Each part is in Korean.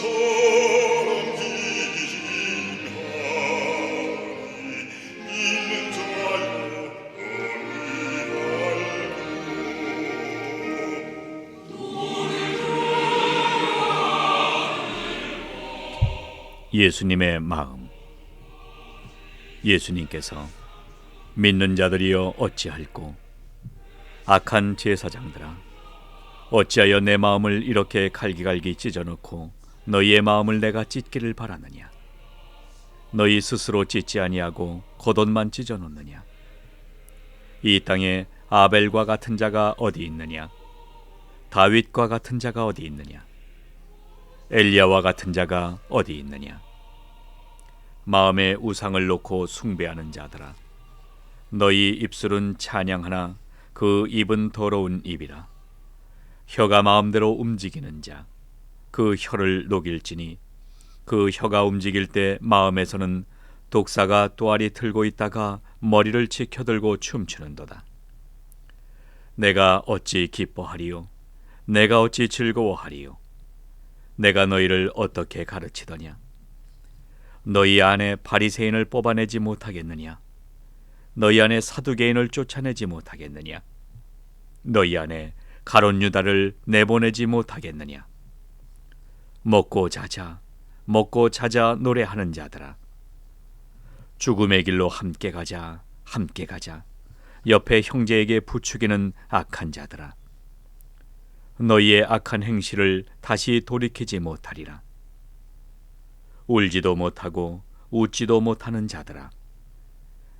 그 예수님의 마음. 예수님께서 믿는 자들이여 어찌할꼬? 악한 제사장들아 어찌하여 내 마음을 이렇게 갈기갈기 찢어놓고 너희의 마음을 내가 찢기를 바라느냐? 너희 스스로 찢지 아니하고 겉옷만 찢어 놓느냐? 이 땅에 아벨과 같은 자가 어디 있느냐? 다윗과 같은 자가 어디 있느냐? 엘리야와 같은 자가 어디 있느냐? 마음에 우상을 놓고 숭배하는 자들아 너희 입술은 찬양하나 그 입은 더러운 입이라. 혀가 마음대로 움직이는 자 그 혀를 녹일지니 그 혀가 움직일 때 마음에서는 독사가 또아리 틀고 있다가 머리를 치켜들고 춤추는도다. 내가 어찌 기뻐하리요? 내가 어찌 즐거워하리요? 내가 너희를 어떻게 가르치더냐? 너희 안에 바리새인을 뽑아내지 못하겠느냐? 너희 안에 사두개인을 쫓아내지 못하겠느냐? 너희 안에 가론 유다를 내보내지 못하겠느냐 먹고 자자. 먹고 자자 노래하는 자들아. 죽음의 길로 함께 가자. 함께 가자. 옆에 형제에게 부추기는 악한 자들아. 너희의 악한 행실을 다시 돌이키지 못하리라. 울지도 못하고 웃지도 못하는 자들아.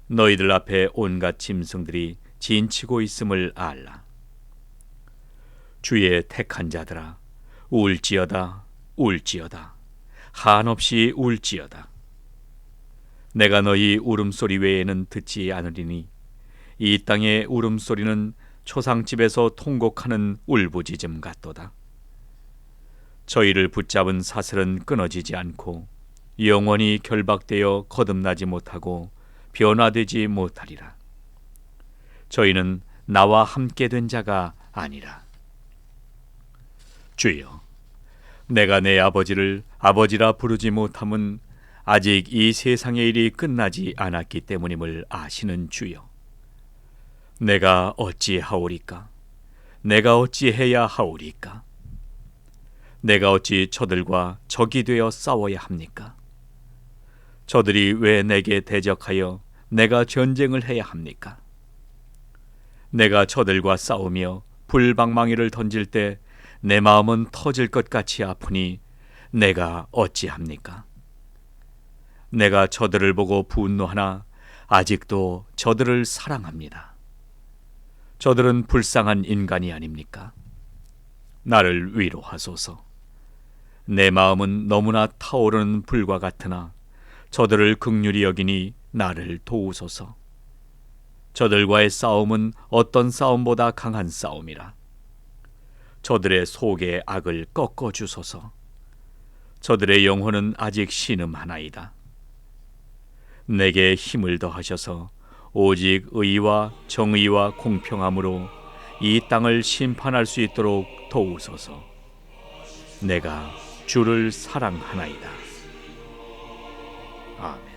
너희들 앞에 온갖 짐승들이 진치고 있음을 알라. 주의 택한 자들아 울지어다 울지어다. 한없이 울지어다. 내가 너희 울음소리 외에는 듣지 않으리니 이 땅의 울음소리는 초상집에서 통곡하는 울부짖음 같도다. 저희를 붙잡은 사슬은 끊어지지 않고 영원히 결박되어 거듭나지 못하고 변화되지 못하리라. 저희는 나와 함께 된 자가 아니라. 주여 내가 내 아버지를 아버지라 부르지 못함은 아직 이 세상의 일이 끝나지 않았기 때문임을 아시는 주여. 내가 어찌 하오리까? 내가 어찌 해야 하오리까? 내가 어찌 저들과 적이 되어 싸워야 합니까? 저들이 왜 내게 대적하여 내가 전쟁을 해야 합니까? 내가 저들과 싸우며 불방망이를 던질 때 내 마음은 터질 것 같이 아프니 내가 어찌합니까? 내가 저들을 보고 분노하나 아직도 저들을 사랑합니다. 저들은 불쌍한 인간이 아닙니까? 나를 위로하소서. 내 마음은 너무나 타오르는 불과 같으나 저들을 극률이 여기니 나를 도우소서. 저들과의 싸움은 어떤 싸움보다 강한 싸움이라. 저들의 속의 악을 꺾어 주소서. 저들의 영혼은 아직 신음하나이다. 내게 힘을 더하셔서 오직 의와 정의와 공평함으로 이 땅을 심판할 수 있도록 도우소서. 내가 주를 사랑하나이다. 아멘.